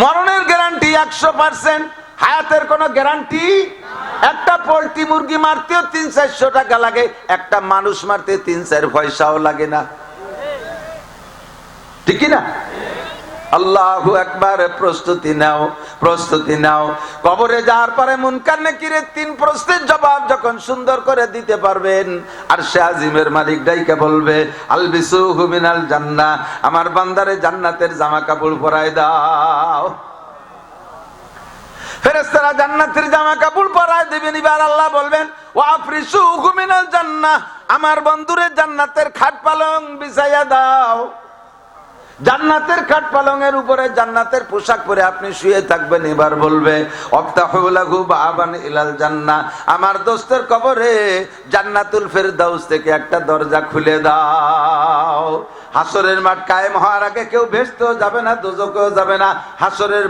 মরণের গ্যারান্টি একশো পার্সেন্ট হায়াতের কোনো গ্যারান্টি একটা পোল্ট্রি মুরগি মারতেও তিন চারশো টাকা লাগে, একটা মানুষ মারতে তিন চার পয়সাও লাগে না। ঠিক না? আল্লাহ একবার প্রস্তুতি নাও প্রস্তুতি নাও। কবরে যাওয়ার পরে মুনকার নাকিরের তিন প্রশ্নের জবাব যখন সুন্দর করে দিতে পারবেন, আর সে আজিমের মালিক ডাইকে বলবে আলবিসু হুমিনাল জান্না, আমার বান্দারে জান্নাতের জামা কাপড় পরায় দাও। ফেরেস্তারা জান্নাতের জামা কাপড় পরায় দেবেন, এবার আল্লাহ বলবেন ও আফরিসু হুমিনাল জান্না, আমার বন্ধুরে জান্নাতের খাট পালং বিছাইয়া দাও। জান্নাতের খাট পালংয়ের উপরে জান্নাতের পোশাক পরে আপনি শুয়ে থাকবেন, এবার বলবে ইলাল জান্না। আমার দোস্তের কবরে জান্নাতুল ফেরদাউস থেকে একটা দরজা খুলে দাও। হাসরের মাঠ কায়েম হওয়ার আগে কেউ যাবে না, দুজকেও যাবে না। হাসরের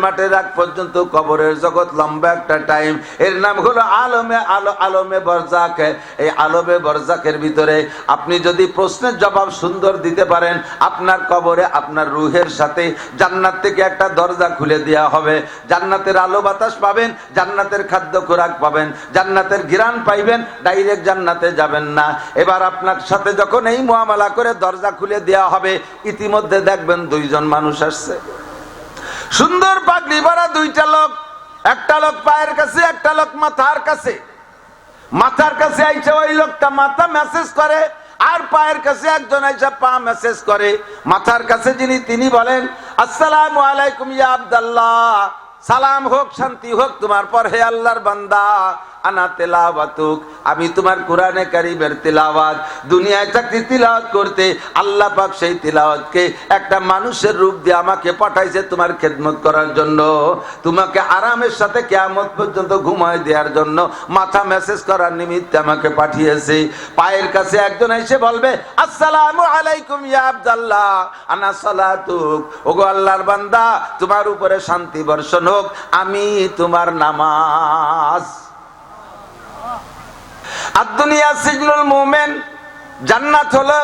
পর্যন্ত কবরের জগৎ লম্বা একটা টাইম এর নাম হলো আলমে আলো, আলমে বরজাক। এই আলমে বরজাকের ভিতরে আপনি যদি প্রশ্নের জবাব সুন্দর দিতে পারেন, আপনার কবরে আপনার রুহের সাথে জান্নাত থেকে একটা দরজা খুলে দেওয়া হবে। জান্নাতের আলো বাতাস পাবেন, জান্নাতের খাদ্য খোরাক পাবেন। জান্নাতের ঘিরান পাইবেন, ডাইরেক্ট জান্নাতে যাবেন না। এবার আপনার সাথে যখন এই মুআমালা করে দরজা খুলে দেওয়া হবে, ইতিমধ্যে দেখবেন দুইজন মানুষ আসছে। সুন্দর পাগড়ি ভরা দুইটা লোক, একটা লোক পায়ের কাছে, একটা লোক মাথার কাছে। মাথার কাছে আইসে ওই লোকটা মাথা মেসেজ করে, আর পায়ের কাছে একজন আইসা পা মেসেজ করে। মাথার কাছে যিনি, তিনি বলেন, আসসালাম আলাইকুম ইয়া আব্দাল্লাহ। সালাম হোক, শান্তি হোক, তোমার পর হে আল্লাহর বান্দা। আনা তেলাওয়াতুক। আমি তোমার কোরআনে কারিমের তেলাওয়াত, দুনিয়ায় চাকরি তিলাওয়াত করতে আল্লাহ পাক সেই তিলাওয়াতকে একটা মানুষের রূপ দিয়ে আমাকে পাঠাইছে তোমার খেদমত করার জন্য। তোমাকে আরামের সাথে কেয়ামত পর্যন্ত ঘুমায় দেওয়ার জন্য মাথা মেসেজ করার নিমিত্তে আমাকে পাঠিয়েছে। পায়ের কাছে একজন এসে বলবে, আসসালামু আলাইকুম ইয়া আব্দাল্লাহ, আনা সালাতুক। ওগো আল্লাহর বান্দা, তোমার উপরে শান্তি বর্ষণ হোক, আমি তোমার নামাজ আর দুনিয়া সিজনুল মোমেন, জান্নাত হলো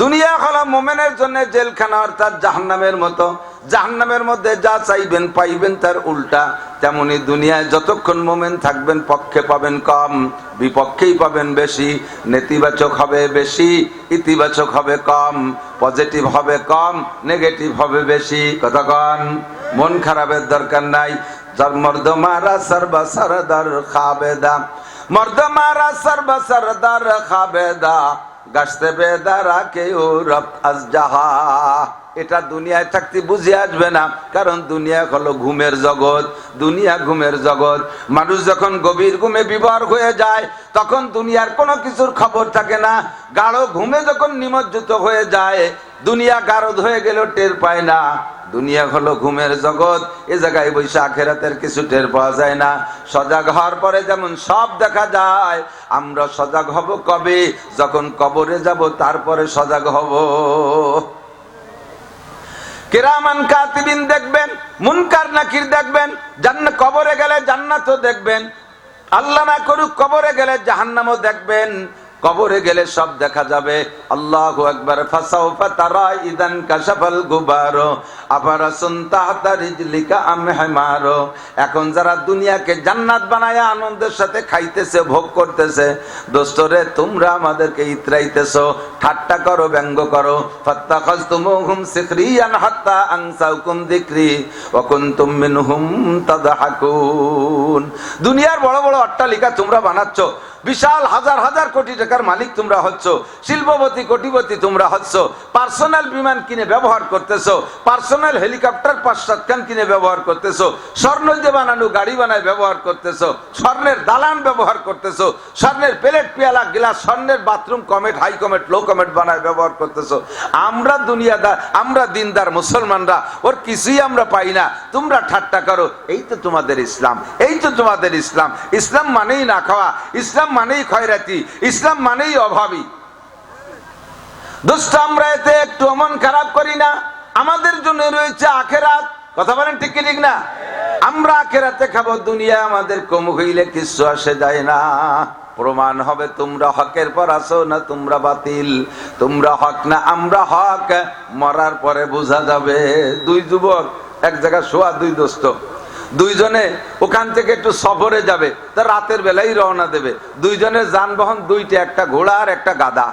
দুনিয়া হলো মোমেনের জন্য জেলখানা অর্থাৎ জাহান্নামের মতো। জাহান্নামের মধ্যে যা চাইবেন, পাইবেন তার উল্টা। তেমনি দুনিয়ায় যতক্ষণ মোমেন থাকবেন, পক্ষে পাবেন কম, বিপক্ষেই পাবেন বেশি। নেতিবাচক হবে বেশি, ইতিবাচক হবে কম, পজিটিভ হবে কম, নেগেটিভ হবে বেশি। কথা কতক্ষণ মন খারাপের দরকার নাই। যার মর্দমারা সর্বা সরদার খাবেদা। মর্দ মারা সর্ব সরদার খাবেদা, গাছতে বেদারা কেউ জাহা এটা দুনিয়ায় থাকতে বুঝে আসবে না, কারণ দুনিয়া হলো ঘুমের জগৎ, দুনিয়া ঘুমের জগৎ। মানুষ যখন গভীর ঘুমে বিবর হয়ে যায়, তখন দুনিয়ার কোনো কিছুর খবর থাকে না। গাঢ় ঘুমে যখন নিমজ্জিত হয়ে যায়, দুনিয়া গারদ হয়ে গেল টের পায় না। দুনিয়া হলো ঘুমের জগৎ, এ জায়গায় বসে আখেরাতের কিছু টের পাওয়া যায় না। সজাগ হওয়ার পরে যেমন সব দেখা যায়, আমরা সজাগ হব কবে? যখন কবরে যাব, তারপরে সজাগ হব। কেরামান কাতিবিন দেখবেন, মুনকার নাকির দেখবেন জান্নাত কবরে গেলে জান্নাতও দেখবেন। আল্লাহ না করুক, কবরে গেলে জাহান্নামও দেখবেন। কবরে গেলে সব দেখা যাবে। আল্লাহ একবার ফাসাউফা তারা ইদান কাশাফাল গুবারো। আবার সুনতা রিজলিকা আমহেমারো। এখন যারা দুনিয়াকে জান্নাত বানায় আনন্দের সাথে খাইতেছে, ভোগ করতেছে, দোস্তরে তোমরা আমাদেরকে ইতরাইতেছো। ঠাট্টা করো, ব্যঙ্গ করো। ফাত্তাখাজতুমুহুম সিখরিয়ান হাত্তা আনসাউকুম যিকরি ওয়া কুনতুম মিনহুম তাদহাকুন। দুনিয়ার বড় বড় অট্টালিকা তোমরা বানাচ্ছো। বিশাল হাজার হাজার কোটি টাকার মালিক তোমরা হচ্ছ। শিল্পপতি, কোটিপতি তোমরা হচ্ছ। পার্সোনাল বিমান কিনে ব্যবহার করতেছো। পার্সোনাল হেলিকপ্টার পাঁচ কিনে ব্যবহার করতেছো। স্বর্ণ দিয়ে বানানো গাড়ি বানায় ব্যবহার করতেছো। স্বর্ণের দালান ব্যবহার করতেছো। স্বর্ণের প্লেট, পেয়ালা, গিলাস, স্বর্ণের bathroom, commode, high commode, low commode বানায় ব্যবহার করতেছো। আমরা দুনিয়াদার, আমরা দিনদার মুসলমানরা, ওর কিছুই আমরা পাই না। তোমরা ঠাট্টা করো। এই তো তোমাদের ইসলাম। এই তো তোমাদের ইসলাম। ইসলাম মানেই না খাওয়া। ইসলাম মানেই খয়রাতি, ইসলাম মানেই অভাবী। দুষ্ট আমরা এতে একটু মন খারাপ করি না, আমাদের জন্য রয়েছে আখেরাত। কথা বলেন ঠিক ঠিক না? আমরা আখেরাতে খাব, দুনিয়া আমাদের কম হইলে কিছু আসে যায় না। প্রমাণ হবে তোমরা হকের পর আসো না তোমরা বাতিল। তোমরা হক না, আমরা হক। মরার পরে বোঝা যাবে, দুই যুবক, এক জায়গায় শোয়া দুই দোস্ত। দুইজনে ওখান থেকে একটু সফরে যাবে, তা রাতের বেলায় রওনা দেবে। দুইজনের যানবাহন দুইটা, একটা ঘোড়া আর একটা গাদা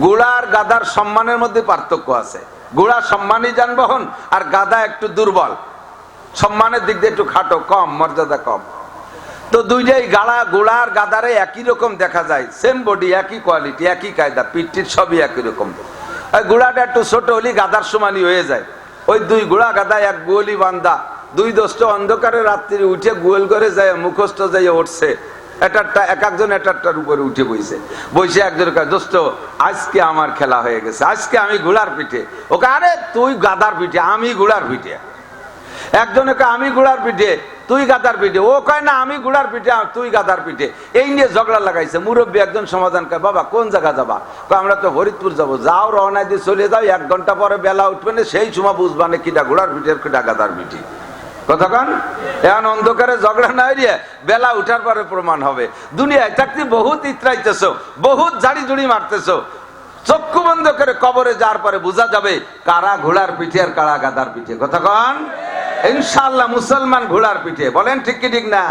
ঘোড়া আর গাদার সম্মানের মধ্যে পার্থক্য আছে। ঘোড়া সম্মানী যানবাহন আর গাদা একটু দুর্বল। সম্মানের দিক দিয়ে একটু খাটো, কম, মর্যাদা কম। তো দুইটাই গাড়া গোড়া আর গাদারে একই রকম দেখা যায়। সেম বডি একই কোয়ালিটি একই কায়দা, পিঠটির সবই একই রকম। গোড়াটা একটু ছোট হলি গাদার সমানই হয়ে যায়। ওই দুই গোড়া গাদা এক গোয়ালি বান্দা। দুই দোষ্ট অন্ধকারে রাত্রি উঠে গোল করে যায় মুখস্থ যাই উঠছে। এটারটা, এক একজন এটারটার উপরে উঠে বইছে। বসে একজন দোস্ত, আজকে আমার খেলা হয়ে গেছে। আজকে আমি ঘোড়ার পিঠে। ওকে আরে, তুই গাদার পিঠে, আমি ঘোড়ার পিঠে। একজনে কয়, আমি গুড়ার পিঠে, তুই গাদার পিঠে। ও কয়, না, আমি গুড়ার পিঠে তুই গাদার পিঠে। এই নিয়ে ঝগড়া লাগাইছে। মুরব্বী একজন সমাধান কয়, বাবা, কোন জায়গা যাবা? আমরা তো হরিদপুর যাব। যাও, রওনা দিয়ে চলে যাও। এক ঘণ্টা পরে বেলা উঠবে না, সেই সময় বুঝবা না কিটা ঘোড়ার পিঠে কিটা গাদার পিঠে। কতক্ষণ? এখন অন্ধকারে ঝগড়া না হইলে বেলা উঠার পরে প্রমাণ হবে। দুনিয়ায় থাকতে বহুত ইত্রাইতেছ, বহুত জাড়ি জুড়ি মারতেছ। চক্ষু বন্ধ করে কবরে যাওয়ার পরে বোঝা যাবে কারা ঘোড়ার পিঠে আর কারা গাদার পিঠে। কন ইনশাল্লাহ মুসলমান ঘোড়ার পিঠে। বলেন ঠিক কি ঠিক না?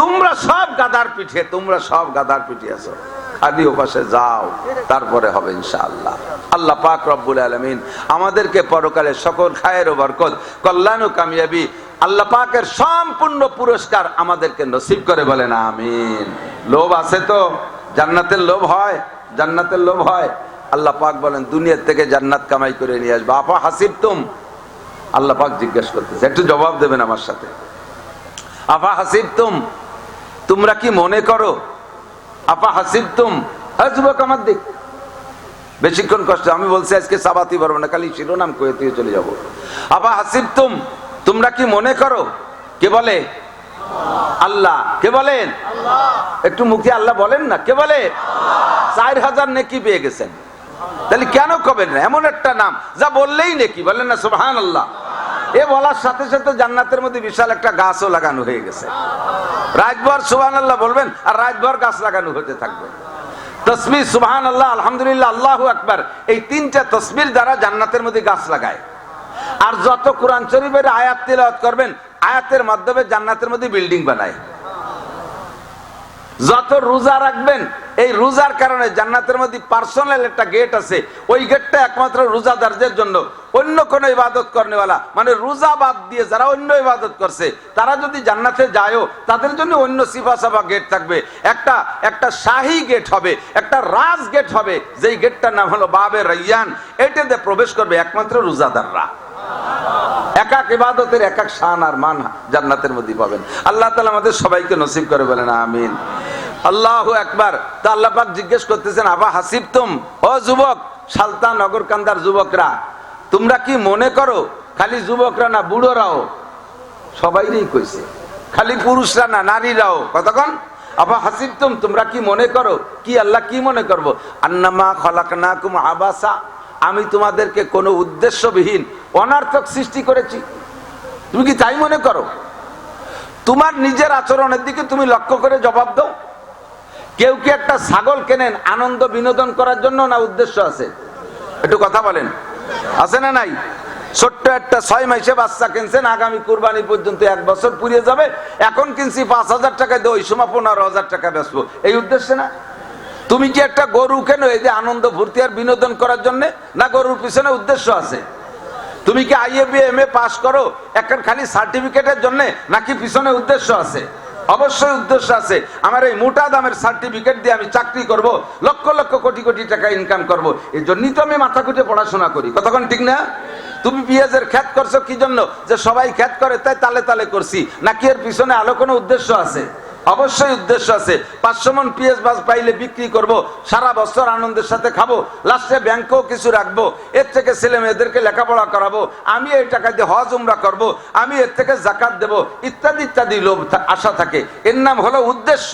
তোমরা সব গাদার পিঠে, তোমরা সব গাদার পিঠে আছো। খালি ওপাশে যাও, তারপরে হবে ইনশাআল্লাহ। আল্লাহ পাক রব্বুল আলমিন আমাদেরকে পরকালে সকল খায়ের ও বরকত, কল্যাণ ও কামিয়াবি আল্লাহ পাকের সম্পূর্ণ পুরস্কার আমাদেরকে নসিব করে বলেন, আমিন। লোভ আছে তো? জান্নাতের লোভ হয়? জান্নাতের লোভ হয়? আল্লাহ পাক বলেন, দুনিয়ার থেকে জান্নাত কামাই করে নিয়ে আসবে। আপা হাসিব তুম আল্লাহ পাক জিজ্ঞেস করতেছে, একটু জবাব দেবেন আমার সাথে। আফা হাসিব তুম তোমরা কি মনে করো আপা হাসিব তুম হ্যাঁ আমার দিক। বেশিক্ষণ কষ্ট, আমি বলছি আজকে সাবাতি পারব না, খালি শিরোনাম কয়ে দিয়ে চলে যাব। আপা হাসিব তুম তোমরা কি মনে করো? কে বলে? আল্লাহ। কে বলেন একটু মুখে আল্লাহ বলেন না, কে বলে? চার হাজার নেকি পেয়ে গেছেন। তাহলে কেন কবেন না? এমন একটা নাম, যা বললেই নেকি, বলেন না সুবহান আল্লাহ এ বলার সাথে সাথে জান্নাতের মধ্যে বিশাল একটা গাছও লাগানো হয়ে গেছে। রাজভর সুবহান আল্লাহ বলবেন আর রাজভর গাছ লাগানো হতে থাকবে। তসমির সুবহান আল্লাহ আলহামদুলিল্লাহ, আল্লাহ আকবার। এই তিনটা তসমির দ্বারা জান্নাতের মধ্যে গাছ লাগায়। আর যত কোরআন শরীফের আয়াত তিলাওয়াত করবেন, আয়াতের মাধ্যমে জান্নাতের মধ্যে বিল্ডিং বানায়। যত রোজা রাখবেন এই রোজার কারণে জান্নাতের মধ্যে পার্সোনাল একটা গেট আছে। ওই গেটটা একমাত্র রোজাদারদের জন্য। অন্য কোনো ইবাদত করেনা মানে রোজা বাদ দিয়ে যারা অন্য ইবাদত করছে, তারা যদি জান্নাতে যায়ও, তাদের জন্য অন্য সিফা সাফা গেট থাকবে। একটা একটা শাহী গেট হবে, একটা রাজ গেট হবে। যেই গেটটার নাম হলো বাবে রাইয়ান। এটাতে প্রবেশ করবে একমাত্র রোজাদাররা। এক এক ইবাদতের এক এক শান আর মান জান্নাতের মধ্যে পাবেন। আল্লাহ তালা আমাদের সবাইকে নসিব করে বলেন, আমিন। আল্লাহ একবার তা আল্লাহ পাক জিজ্ঞেস করতেছেন, আবা হাসিব তুম ও যুবক সালতা নগর কান্দার যুবকরা, তোমরা কি মনে করো, খালি যুবকরা না বুড়োরাও? সবাইরই কইছে, খালি পুরুষরা না নারীরাও? কতক্ষণ? আবা হাসিব তুম তোমরা কি মনে করো? কি আল্লাহ কি মনে করব? আন্নামা খলাকনা কুম আবাসা, আমি তোমাদেরকে কোনো উদ্দেশ্যবিহীন, অনার্থক সৃষ্টি করেছি। তুমি কি তাই মনে করো? তোমার নিজের আচরণের দিকে তুমি লক্ষ্য করে জবাব দাও। কেউ কি একটা ছাগল কেনেন, আনন্দ বিনোদন করার জন্য না উদ্দেশ্য আছে? একটু কথা বলেন। আছে না নাই? ছোট্ট একটা ছয় মাসে বাচ্চা কিনছেন, আগামী কুরবানি পর্যন্ত এক বছর পুড়িয়ে যাবে। এখন কিনছি পাঁচ হাজার টাকা দিয়ে ওই সময় পনেরো হাজার টাকা বেচবো। এই উদ্দেশ্যে না? তুমি কি একটা গরু কেন, এই যে আনন্দ ভর্তি আর বিনোদন করার জন্য? না গরুর পিছনে উদ্দেশ্য আছে? তুমি কি IA B M A pass করো একটা খালি সার্টিফিকেটের জন্য? নাকি পিছনে উদ্দেশ্য আছে? অবশ্যই উদ্দেশ্য আছে। আমার এই মোটা দামের সার্টিফিকেট দিয়ে আমি চাকরি করব, লক্ষ লক্ষ কোটি কোটি টাকা ইনকাম করব। এই জন্যই তো আমি মাথা কুটে পড়াশোনা করি। কতক্ষণ ঠিক না? তুমি পেঁয়াজের খ্যাত করছ কি জন্য? যে সবাই খ্যাত করে, তাই তালে তালে করছি। নাকি এর পিছনে আলো কোনো উদ্দেশ্য আছে? অবশ্যই উদ্দেশ্য আছে। পাঁচশো মন পিএস বাস পাইলে বিক্রি করব, সারা বছর আনন্দের সাথে খাব, লাস্টে ব্যাংকেও কিছু রাখব, এর থেকে ছেলে মেয়েদেরকে লেখাপড়া করাবো, আমি এই টাকা দিয়ে হজ উমরা করব, আমি এর থেকে জাকাত দেব, ইত্যাদি ইত্যাদি লোভ আশা থাকে। এর নাম হলো উদ্দেশ্য।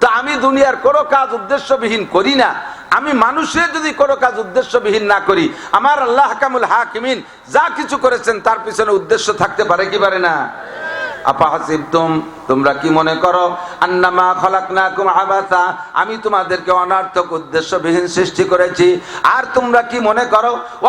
তা আমি দুনিয়ার কোনো কাজ উদ্দেশ্যবিহীন করি না। আমি মানুষের যদি কোনো কাজ উদ্দেশ্যবিহীন না করি, আমার আল্লাহ কামুল হাকিমিন যা কিছু করেছেন তার পিছনে উদ্দেশ্য থাকতে পারে কি পারে না? তোমরা কি মনে করো? আন্নামা আবাসা, আমি তোমাদেরকে অনার্থক উদ্দেশ্যবিহীন সৃষ্টি করেছি। আর তোমরা কি মনে করো? ও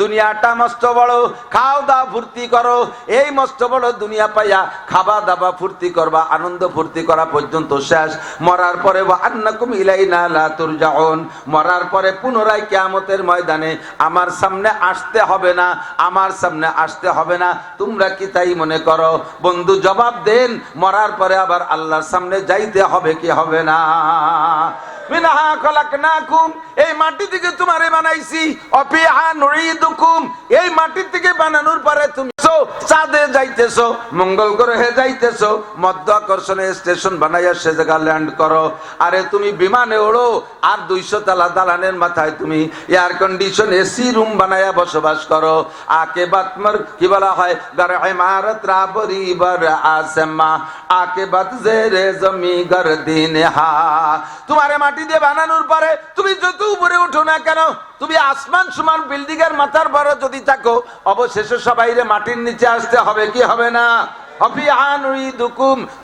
দুনিয়াটা মস্ত বড়, খাও দাও ফুর্তি করো। এই মস্ত বড় দুনিয়া পাইয়া খাবা দাবা ফুর্তি করবা, আনন্দ ফুর্তি করা পর্যন্ত শেষ। মরার পরে ওয়া আন্নাকুম ইলাইনা লা তুরজাউন, মরার পরে পুনরায় কিয়ামতের ময়দানে আমার সামনে আসতে হবে না, আমার সামনে আসতে হবে না। তোমরা কি তাই মনে করো? বন্ধু, জবাব দেন। মরার পরে আবার আল্লাহর সামনে যাইতে হবে কি হবে না? মিনহা খলাকনাকুম, এই মাটি থেকে তোমারে বানাইছি। নড়ি নুইদুকুম এই মাটি থেকে বানানোর পরে তুমি চাঁদে যাইতেছো, মঙ্গল গ্রহে যাইতেছো, মধ্য আকর্ষণে স্টেশন বানাইয়া সে জায়গা ল্যান্ড করো। আরে তুমি বিমানে ওড়ো, আর দুইশো তালা দালানের মাথায় তুমি এয়ার কন্ডিশন এসি রুম বানাইয়া বসবাস করো। আকে বাতমর, কি বলা হয়? গর ইমারত রাবরি বর আসমা আকে বাত জেরে জমি গর দিন হা। তোমারে মাটি দিয়ে বানানোর পরে তুমি যত উপরে উঠো না কেন তুমি আসমান, সমান, বিল্ডিং এর মাথার বড় যদি থাকো, অবশেষে সবাই মাটির নিচে আসতে হবে, কি হবে না?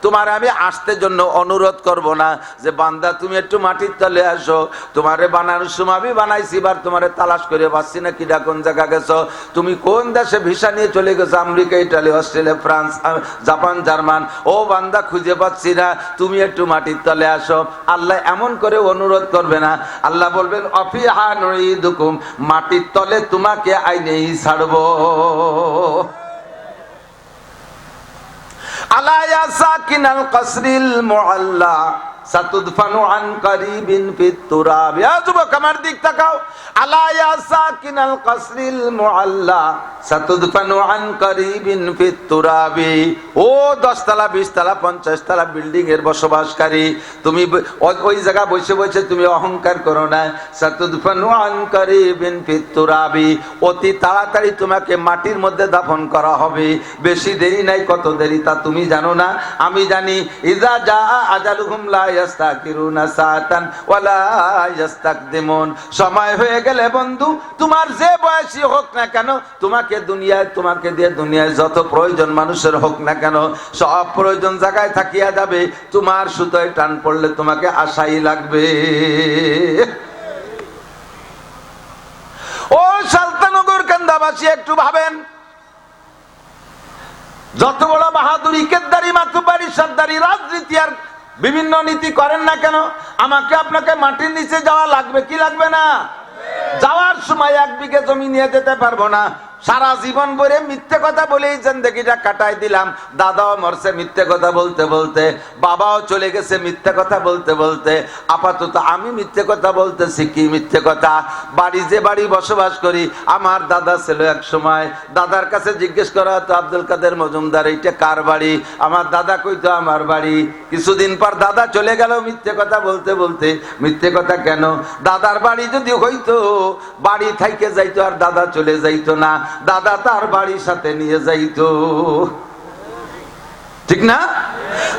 তোমার আমি আসতে জন্য অনুরোধ করব না। যে বান্দা, তুমি একটু মাটির তলে আসো। তোমারে বানানোর সময় আমি বানাইছি, এবার তোমারে তালাশ করে পাচ্ছি না কিনা কোন জায়গা গেছো? তুমি কোন দেশে ভিসা নিয়ে চলে গেছো? America, Italy, Australia, France Japan, German. ও বান্দা, খুঁজে পাচ্ছি না। তুমি একটু মাটির তলে আসো। আল্লাহ এমন করে অনুরোধ করবে না। আল্লাহ বলবেন অফিহা দুকুম মাটির তলে তোমাকে আইনেই ছাড়বো। আলা ইয়া সাকিনাল কসরিল মুআল্লা সাতুদফানু আন কারিবিন ফিত যুবক, আমার দিক তাকাও। আলা সাকিনাল কসরিল মুআল্লা। সাতুদফানু আন কারিবিন ফিত ও 10 তলা 20 তলা 50 তলা বিল্ডিং এর বসবাসকারী, তুমি ওই- জায়গা বসে বসে তুমি অহংকার করো না। সাতুদফানু আন কারিবিন ফিত তুরাবি। অতি তাড়াতাড়ি তোমাকে মাটির মধ্যে দাফন করা হবে। বেশি দেরি নাই, কত দেরি তা তুমি জানো না। আমি জানি ইজা যা আজালুহুম সময় হয়ে গেলে বন্ধু, তোমার যে হোক না কেন, তোমাকে দুনিয়ায়, তোমাকে দিয়ে দুনিয়ায় যত প্রয়োজন মানুষের হোক না কেন, সব প্রয়োজন জায়গায় থাকিয়া যাবে। তোমার সুতোয় টান পড়লে তোমাকে আশাই লাগবে। ও সালতানগর কান্দাবাসী, একটু ভাবেন। যত বড় বাহাদুরি কেদারি মাতুবাড়ি সর্দারি রাজনীতি আর বিভিন্ন নীতি করেন না কেন? আমাকে আপনাকে মাটির নিচে যাওয়া লাগবে, কি লাগবে না? যাওয়ার সময় এক বিঘে জমি নিয়ে যেতে পারব না। সারা জীবন ভরে মিথ্যে কথা বলেই জিন্দগিটা কাটাই দিলাম। দাদাও মরছে মিথ্যে কথা বলতে বলতে, বাবাও চলে গেছে মিথ্যে কথা বলতে বলতে। আপাতত আমি মিথ্যে কথা বলতেছি, কি মিথ্যে কথা? বাড়ি যে বাড়ি বসবাস করি, আমার দাদা ছিল এক সময়, দাদার কাছে জিজ্ঞেস করা হতো, আব্দুল কাদের মজুমদার, এইটা কার বাড়ি? আমার দাদা কইতো, আমার বাড়ি। কিছুদিন পর দাদা চলে গেল মিথ্যে কথা বলতে বলতে। মিথ্যে কথা কেন? দাদার বাড়ি যদি হইতো, বাড়ি থাইকে যাইতো আর দাদা চলে যাইতো না। দাদা তার বাড়ির সাথে নিয়ে যাইতো। ঠিক না?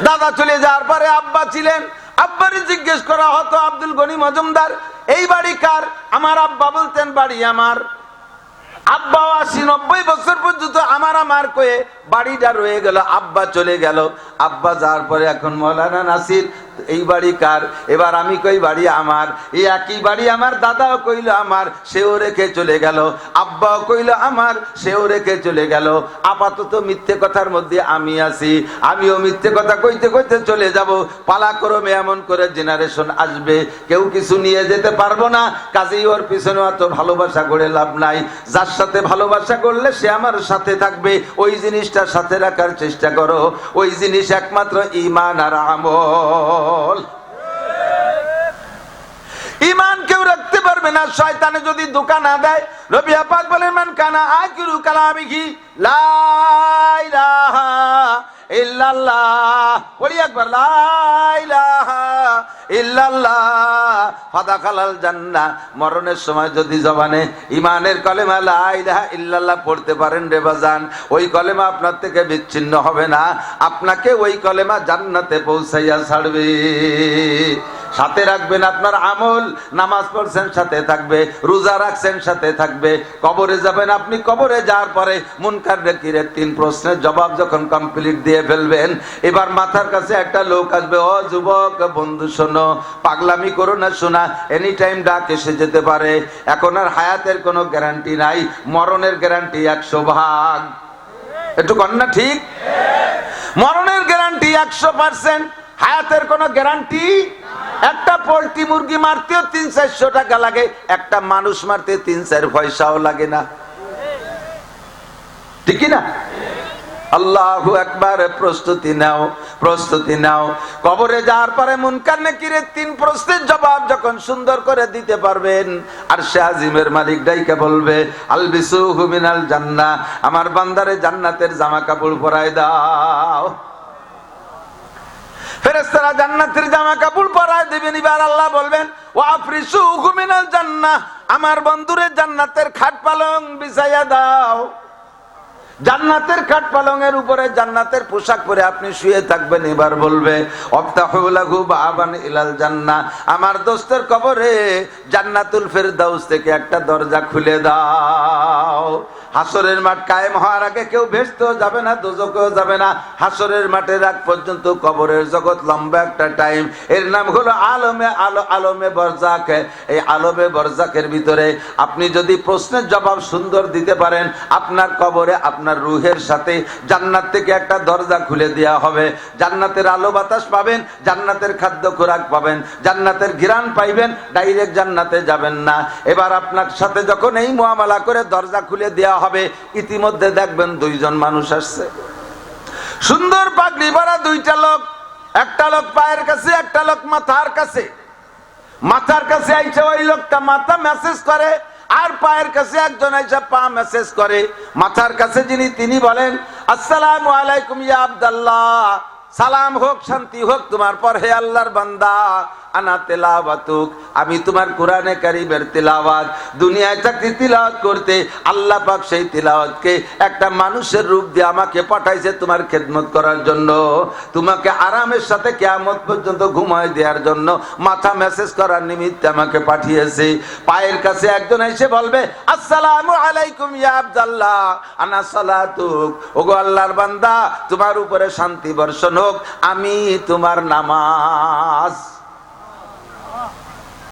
দাদা চলে যাওয়ার পরে আব্বা ছিলেন। আব্বারই জিজ্ঞেস করা হতো, আব্দুল গনি মজুমদার, এই বাড়ি কার? আমার আব্বা বলতেন, বাড়ি আমার। আব্বা আশি নব্বই বছর পর্যন্ত আমার আমার কয়ে বাড়িটা রয়ে গেল। আব্বা চলে গেল। আব্বা যাওয়ার পরে এখন মৌলানা নাসির, এই বাড়ি কার? এবার আমি কই বাড়ি আমার? এই একই বাড়ি আমার, দাদাও কইল আমার, সেও রেখে চলে গেল। আব্বাও কইল আমার, সেও রেখে চলে গেল। আপাতত মিথ্যে কথার মধ্যে আমি আছি। আমিও মিথ্যে কথা কইতে কইতে চলে যাব। পালাক্রমে এমন করে জেনারেশন আসবে। কেউ কিছু নিয়ে যেতে পারব না। কাজেই ওর পিছনে অত ভালোবাসা করে লাভ নাই। যার সাথে ভালোবাসা করলে সে আমার সাথে থাকবে। ওই জিনিসটা সাথে রাখার চেষ্টা করো। ওই জিনিস একমাত্র ইমান আর আমল। ইমান কেউ রাখতে পারবে না, শয়তানে যদি দোকান না দেয়। রবি আপাক বলে মান কানা আকিরু কালামিহি, লা ইলাহা ইল্লাল্লাহ। বলি একবার লাই ইলাহা জান্নাহ। মরণের সময় যদি জবানে ইমানের কলেমা লা ইল্লাল্লাহ পড়তে পারেন রে বাজান, ওই কলেমা আপনার থেকে বিচ্ছিন্ন হবে না। আপনাকে ওই কলেমা জান্নাতে পৌঁছাইয়া ছাড়বে। সাথে রাখবেন আপনার আমল। নামাজ পড়ছেন, সাথে থাকবে। রোজা রাখছেন, সাথে থাকবে। কবরে যাবেন, আপনি কবরে যাওয়ার পরে মুনকার নেকিরের তিন প্রশ্নের জবাব যখন কমপ্লিট দিয়ে ফেলবেন, এবার মাথার কাছে একটা লোক আসবে, ও যুবক, বন্ধু, শোনো, পাগলামি করো না, শোনা এনি টাইম ডাক এসে যেতে পারে। এখন আর হায়াতের কোনো গ্যারান্টি নাই, মরণের গ্যারান্টি একশো ভাগ। একটু কন্যা ঠিক? মরণের গ্যারান্টি একশো পার্সেন্ট হায়াতের কোনো গ্যারান্টি একটা পোল্ট্রি মুরগি মারতেও তিন চারশো টাকা লাগে, একটা মানুষ মারতে তিন চার পয়সাও লাগে না। ঠিকই না? আল্লাহু একবার প্রস্তুতি নাও প্রস্তুতি নাও। কবরে যাওয়ার পরে মুনকার নাকিরে তিন প্রশ্নের জবাব যখন সুন্দর করে দিতে পারবেন, আর সে আজিমের মালিক ডাইকে বলবে আলবিসু হুমিনাল জান্না আমার বান্দারে জান্নাতের জামা কাপড় পরায় দাও। ফেরেস্তারা জান্নাতের জামা কাপড় পরায় দিবেন এবার আল্লাহ বলবেন ও আফরিসু হুমিনাল জান্না আমার বন্ধুরে জান্নাতের খাট পালং বিছাইয়া দাও। জান্নাতের খাট পালঙের উপরে জান্নাতের পোশাক পরে আপনি শুয়ে থাকবেন, এবার বলবে ইলাল জান্না আমার দোস্তের কবরে জান্নাতুল ফেরদাউস থেকে একটা দরজা খুলে দাও। হাসরের মাঠ কায়েম হওয়ার আগে কেউ ভেসতেও যাবে না, দোজকেও যাবে না। হাসরের মাঠের আগ পর্যন্ত কবরের জগৎ লম্বা একটা টাইম এর নাম হলো আলমে আলো, আলমে বরজাক। এই আলমে বরজাকের ভিতরে আপনি যদি প্রশ্নের জবাব সুন্দর দিতে পারেন, আপনার কবরে আপনার রুহের সাথে জান্নাত থেকে একটা দরজা খুলে দেওয়া হবে। জান্নাতের আলো বাতাস পাবেন, জান্নাতের খাদ্য খোরাক পাবেন, জান্নাতের ঘিরান পাইবেন, ডাইরেক্ট জান্নাতে যাবেন না। এবার আপনার সাথে যখন এই মোয়ামলা করে দরজা খুলে দেওয়া হবে। ইতিমধ্যে দেখবেন দুইজন মানুষ আসছে। সুন্দর পাগড়ি ভরা দুইটা লোক। একটা লোক পায়ের কাছে, একটা লোক মাথার কাছে। মাথার কাছে আইসা ওই লোকটা মাথা মেসেজ করে আর পায়ের কাছে একজন আইসা পা মেসেজ করে। মাথার কাছে যিনি, তিনি বলেন, আসসালাম আলাইকুম ইয়া আব্দাল্লাহ। সালাম হোক, শান্তি হোক তোমার পর, হে আল্লাহর বান্দা। আনা তেলাওয়াতুক। আমি তোমার কোরআনে কারিমের তেলাওয়াত, দুনিয়ায় চাকরি তিলাওয়াত করতে আল্লাহ পাক সেই তিলাওয়াতকে একটা মানুষের রূপ দিয়ে আমাকে পাঠাইছে তোমার খেদমত করার জন্য। তোমাকে আরামের সাথে কেয়ামত পর্যন্ত ঘুমায় দেওয়ার জন্য মাথা মেসেজ করার নিমিত্তে আমাকে পাঠিয়েছে। পায়ের কাছে একজন এসে বলবে, আসসালামু আলাইকুম ইয়া আব্দাল্লাহ, আনা সালাতুক। ওগো আল্লাহর বান্দা, তোমার উপরে শান্তি বর্ষণ হোক, আমি তোমার নামাজ